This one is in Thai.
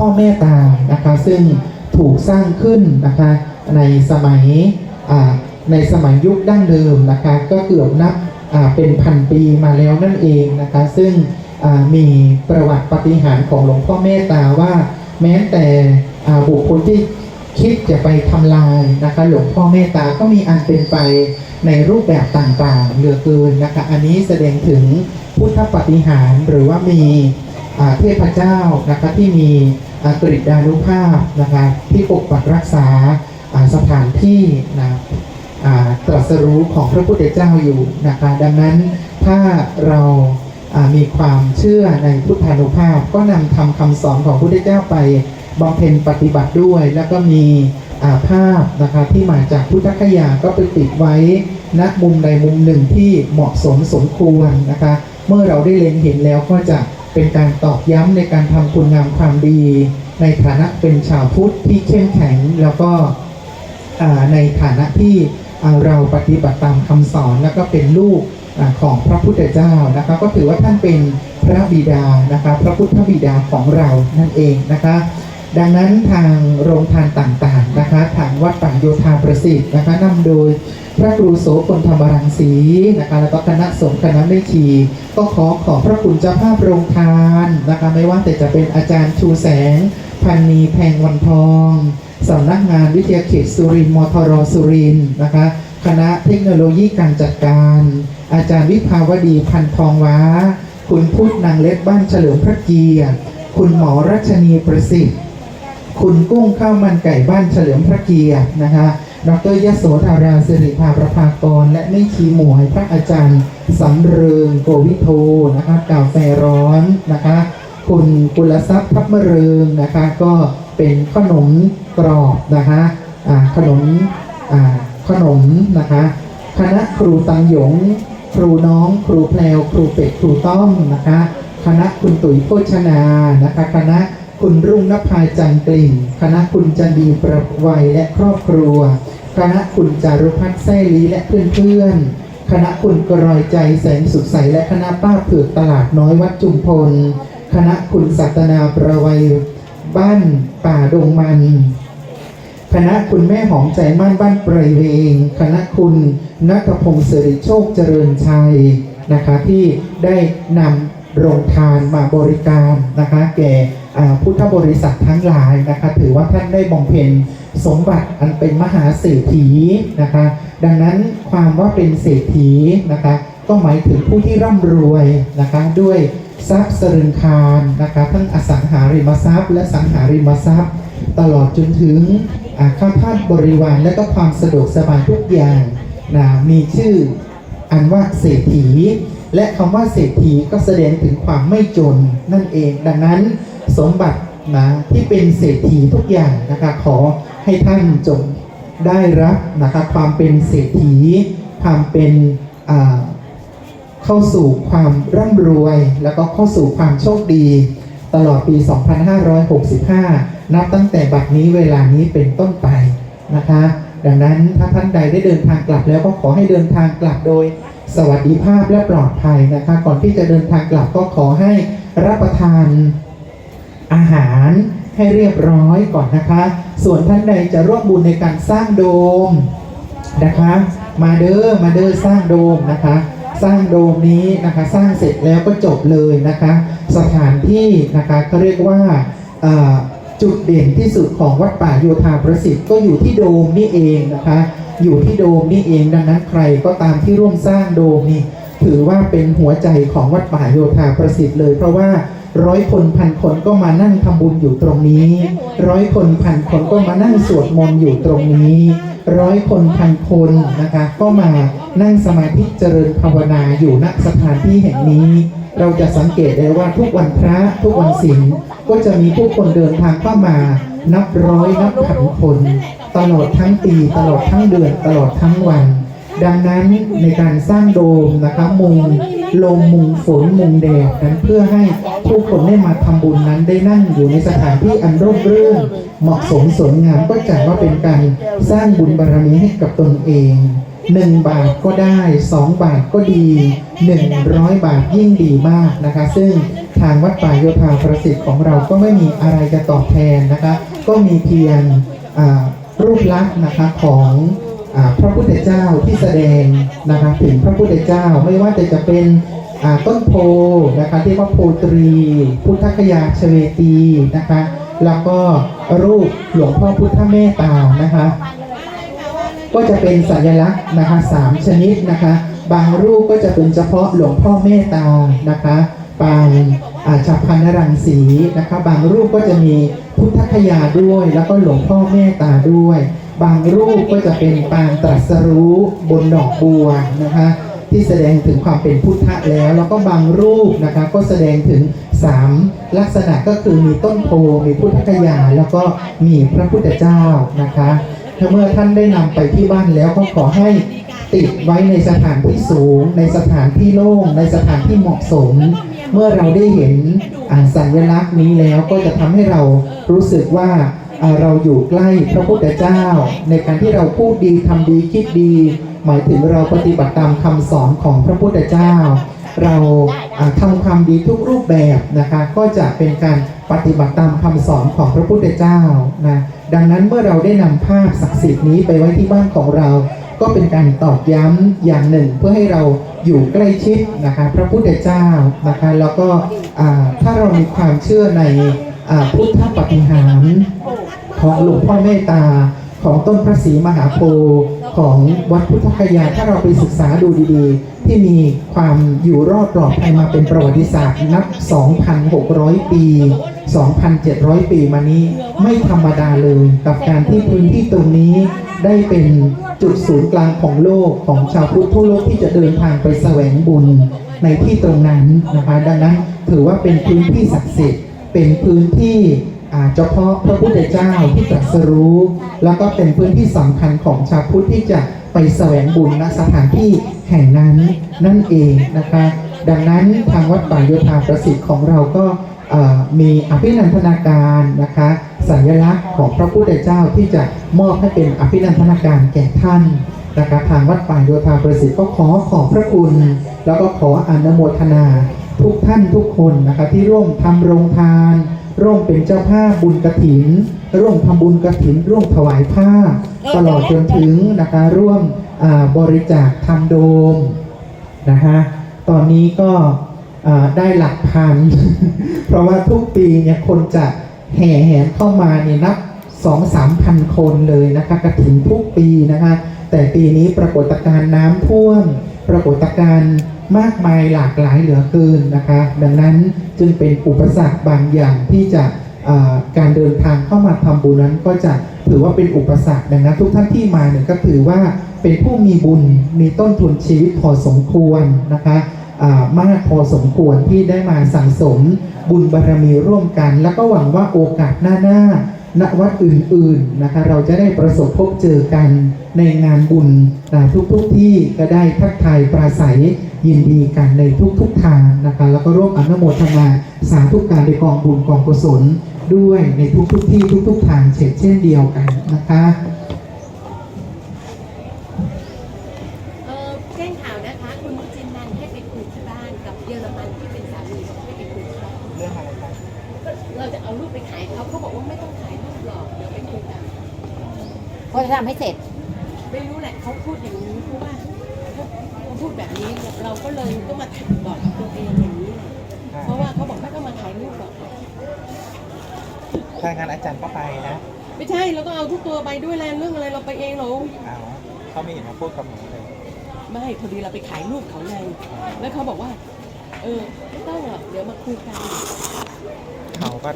พ่อแม่ตานะคะซึ่งถูกสร้างขึ้นนะคะในสมัยในสมัยยุคดั้งเดิมนะคะก็เกือบนับเป็นพันปีมาแล้วนั่นเองนะคะซึ่งมีประวัติปฏิหารของหลวงพ่อแม่ตาว่า แม้แต่บุคคลที่คิดจะไปทำลายนะคะหลวงพ่อเมตตาก็มีอันเป็นไปในรูปแบบต่างๆเหลือเกินนะคะอันนี้แสดงถึงพุทธปฏิหารหรือว่ามี เทพเจ้านะคะที่มีกริดานุภาพนะคะที่ปกปักรักษาสถานที่นะตรัสรู้ของพระพุทธเจ้าอยู่นะคะดังนั้นถ้าเรามีความเชื่อในพุทธานุภาพ ก็นำทำคำสอนของพระพุทธเจ้าไปบำเพ็ญปฏิบัติด้วย แล้วก็มีาภาพนะคะที่มาจากพุทธคยาก็ไปติดไว้ณมุมใดมุมหนึ่งที่เหมาะสมสมควรนะคะ เมื่อเราได้เล็งเห็นแล้วก็จะ เป็นการตอกย้ำในการทำคุณงามความดี ในฐานะเป็นชาวพุทธที่เข้มแข็งแล้วก็ในฐานะที่เราปฏิบัติตามคำสอนแล้วก็เป็นลูกอของพระพุทธเจ้านะคะก็ถือว่าท่านเป็นพระบิดานะคะพระพุทธบิดาของเรานั่นเองนะคะ ดังนั้นทางโรงทานต่างๆนะคะทางวัดป่าโยธาประสิทธิ์นะคะนำโดยพระครูโสพลธรรมรังสีนะคะแล้วก็คณะสงฆ์คณะไม่ชีก็ขอขอบพระคุณเจ้าภาพโรงทานนะคะไม่ว่าแต่จะเป็นอาจารย์ชูแสง พันนีแพงวันทองสำนักงานวิทยาเขตสุรินทร์มทรสุรินนะคะคณะเทคโนโลยีการจัดการ อาจารย์วิภาวดีพันทองว้า คุณพุทธนางเล็กบ้านเฉลิมพระเกียรติคุณหมอรัชนีประสิทธิ์ คุณกุ้งข้าวมันไก่บ้านเฉลิมพระเกียรตินะคะดรยโสธาราสิริภาประภากร และไม่ชีหมวยพระอาจารย์สำเริงโกวิโทนะคะกาแฟร้อนนะคะ คุณกุลทรัพย์ทับมะเริงนะคะ ก็เป็นขนมกรอบนะคะอ่าขนมขนมนะคะคณะครูตังหยง ครูน้อง ครูแพลวครูเป็ดครูต้อมนะคะ คณะคุณตุ๋ยโภชนานะคะคณะ คุณรุ่งนภาจันทร์กลิ่น คณะคุณจันดีประวัยและครอบครัว คณะคุณจารุพัฒน์แซ่ลีและเพื่อนๆ คณะคุณกรอยใจแสงสุดใสและคณะป้าเผือกตลาดน้อยวัดจุมพล คณะคุณสัตนาประวัยบ้านป่าดงมัน คณะคุณแม่หอมใจมั่นบ้านเปรยเวง คณะคุณนัทพงศ์สิริโชคเจริญชัยนะคะที่ได้นำโรงทานมาบริการนะคะแก่ พุทธบริษัททั้งหลายนะคะ ถือว่าท่านได้บำเพ็ญสมบัติอันเป็นมหาเศรษฐีนะคะ ดังนั้นความว่าเป็นเศรษฐีนะคะ ก็หมายถึงผู้ที่ร่ำรวยนะคะด้วยทรัพย์สรึงคารนะคะทั้งอสังหาริมทรัพย์ และสังหาริมทรัพย์ ตลอดจนถึงอ่าข้าพาดบริวารและก็ความสะดวกสบายทุกอย่างนะมีชื่ออันว่าเศรษฐี และคำว่าเศรษฐีก็แสดงถึงความไม่จนนั่นเอง ดังนั้น สมบัตินะที่เป็นเศรษฐีทุกอย่างนะคะขอให้ท่านจงได้รับนะคะความเป็นเศรษฐี ความเป็นเข้าสู่ความร่ำรวย แล้วก็เข้าสู่ความโชคดี ตลอดปี 2565 นับตั้งแต่บัดนี้เวลานี้เป็นต้นไปนะคะ ดังนั้นถ้าท่านใดได้เดินทางกลับแล้วก็ขอให้เดินทางกลับโดยสวัสดิภาพและปลอดภัยนะคะ ก่อนที่จะเดินทางกลับก็ขอให้รับประทาน อาหารให้เรียบร้อยก่อนนะคะ ส่วนท่านใดจะร่วมบุญในการสร้างโดมนะคะ มาเด้อมาเด้อสร้างโดมนะคะ สร้างโดมนี้นะคะ สร้างเสร็จแล้วก็จบเลยนะคะ สถานที่นะคะเขาเรียกว่าจุดเด่นที่สุดของวัดป่าโยธาประสิทธิ์ก็อยู่ที่โดมนี่เองนะคะ อยู่ที่โดมนี่เองดังนั้นใครก็ตามที่ร่วมสร้างโดมนี่ถือว่าเป็นหัวใจของวัดป่าโยธาประสิทธิ์เลย เพราะว่า ร้อยคนพันคนก็มานั่งทำบุญอยู่ตรงนี้ ร้อยคนพันคนก็มานั่งสวดมนต์อยู่ตรงนี้ ร้อยคนพันคนนะคะก็มานั่งสมาธิเจริญภาวนาอยู่ณสถานที่แห่งนี้ เราจะสังเกตได้ว่าทุกวันพระทุกวันศีลก็จะมีผู้คนเดินทางเข้ามา นับร้อยนับพันคน ตลอดทั้งปีตลอดทั้งเดือนตลอดทั้งวัน ดังนั้นในการสร้างโดมนะคะมุงลมมุงฝนมุงแดดนั้นเพื่อให้ผู้คนได้มาทำบุญนั้นได้นั่งอยู่ในสถานที่อันร่มรื่นเหมาะสมสวยงามก็จัดว่าเป็นการสร้างบุญบารมีให้กับตนเอง1บาทก็ได้2บาทก็ดี100บาทยิ่งดีมากนะคะ ซึ่งทางวัดป่าโยธาประสิทธิ์ของเราก็ไม่มีอะไรจะตอบแทนนะคะ ก็มีเพียงรูปลักษณ์นะคะของ พระพุทธเจ้าที่แสดงนะคะถึงพระพุทธเจ้าไม่ว่าจะจะเป็นต้นโพนะคะที่ว่าโพตรี พุทธคยาชเวตีนะคะ แล้วก็รูปหลวงพ่อพุทธเมตตานะคะ ก็จะเป็นสัญลักษณ์นะคะสามชนิดนะคะ บางรูปก็จะเป็นเฉพาะหลวงพ่อเมตตานะคะบางอาชาพันรังสีนะคะ บางรูปก็จะมีพุทธคยาด้วย แล้วก็หลวงพ่อเมตตาด้วย บางรูปก็จะเป็นปางตรัสรู้บนดอกบัวนะคะที่แสดงถึงความเป็นพุทธะแล้ว แล้วก็บางรูปนะคะก็แสดงถึงสามลักษณะก็คือมีต้นโพมีพุทธคยา แล้วก็มีพระพุทธเจ้านะคะถ้าเมื่อท่านได้นำไปที่บ้านแล้วก็ขอให้ติดไว้ในสถานที่สูง ในสถานที่โล่งในสถานที่เหมาะสม เมื่อเราได้เห็นอ่าสัญลักษณ์นี้แล้วก็จะทำให้เรารู้สึกว่า เราอยู่ใกล้พระพุทธเจ้า ในการที่เราพูดดีทำดีคิดดี หมายถึงเราปฏิบัติตามคำสอนของพระพุทธเจ้า เราอ่าทำความดีทุกรูปแบบนะคะก็จะเป็นการปฏิบัติตามคำสอนของพระพุทธเจ้านะดังนั้นเมื่อเราได้นำภาพศักดิ์สิทธิ์นี้ไปไว้ที่บ้านของเราก็เป็นการตอกย้ำอย่างหนึ่งเพื่อให้เราอยู่ใกล้ชิดนะคะพระพุทธเจ้านะคะแล้วก็ถ้าเรามีความเชื่อใน พุทธปฏิหารของหลวงพ่อเมตตาของต้นพระศรีมหาโพธิ์ของวัดพุทธคยาถ้าเราไปศึกษาดูดีๆ ที่มีความอยู่รอดปลอดภัยมาเป็นประวัติศาสตร์นับ 2,600 ปี 2,700 ปีมานี้ไม่ธรรมดาเลยกับการที่พื้นที่ตรงนี้ได้เป็นจุดศูนย์กลางของโลกของชาวพุทธทั่วโลกที่จะเดินทางไปแสวงบุญในที่ตรงนั้นนะคะดังนั้นถือว่าเป็นพื้นที่ศักดิ์สิทธิ์ เป็นพื้นที่เฉพาะพระพุทธเจ้าที่ตรัสรู้ แล้วก็เป็นพื้นที่สำคัญของชาวพุทธที่จะไปแสวงบุญณสถานที่แห่งนั้นนั่นเองนะคะ ดังนั้นทางวัดป่าโยธาประสิทธิ์ของเราก็มีอภินันทนาการนะคะ สัญลักษณ์ของพระพุทธเจ้าที่จะมอบให้เป็นอภินันทนาการแก่ท่านนะคะทางวัดป่าโยธาประสิทธิ์ก็ขอขอบพระคุณ แล้วก็ขออนุโมทนา ทุกท่านทุกคนนะคะที่ร่วมทำโรงทาน ร่วมเป็นเจ้าภาพบุญกระถิน ร่วมทำบุญกระถิน ร่วมถวายผ้า ตลอดจนถึงนะคะร่วมบริจาคทำโดมนะคะตอนนี้ก็ได้หลักพัน เพราะว่าทุกปีเนี่ยคนจะแห่แหนเข้ามาเนี่ยนับสองสามพันคนเลยนะคะกระถินทุกปีนะคะ แต่ปีนี้ปรากฏการณ์น้ำท่วม ปรากฏการณ์ มากมายหลากหลายเหลือเกินนะคะ ดังนั้นจึงเป็นอุปสรรคบางอย่างที่จะการเดินทางเข้ามาทำบุญนั้นก็จะถือว่าเป็นอุปสรรคดังนั้นทุกท่านที่มาเนี่ยก็ถือว่าเป็นผู้มีบุญมีต้นทุนชีวิตพอสมควรนะคะมากพอสมควรที่ได้มาสั่งสมบุญบารมีร่วมกัน แล้วก็หวังว่าโอกาสหน้า ณวัดอื่นๆนะคะ เราจะได้ประสบพบเจอกันในงานบุญนะทุกๆที่ก็ได้ทักทายปราศัยยินดีกันในทุกๆทางนะคะ แล้วก็ร่วมอนุโมทนาสาธุการในกองบุญกองกุศลด้วยในทุกๆที่ทุกๆทางเช่นเช่นเดียวกันนะคะเออแจ้งข่าวนะคะ คุณจินนันให้ไปคุยที่บ้านกับเยอรมัน เขาจะทำให้เสร็จ ไม่รู้แหละเขาพูดอย่างนี้เพราะว่าเขาพูดแบบนี้เราก็เลยต้องมาถักบอกตัวเองอย่างนี้แหละเพราะว่าเขาบอกไม่ต้องมาขายรูปหรอกถ้างั้นอาจารย์ก็ไปนะไม่ใช่เราต้องเอาทุกตัวไปด้วยแลเรื่องอะไรเราไปเองเหรอเอาเขาไม่เห็นมาพูดกับหนูเลยไม่พอดีเราไปขายรูปเขาไงแล้วเขาบอกว่า เออไม่ต้องหรอกเดี๋ยวมาคุยกันเขาก็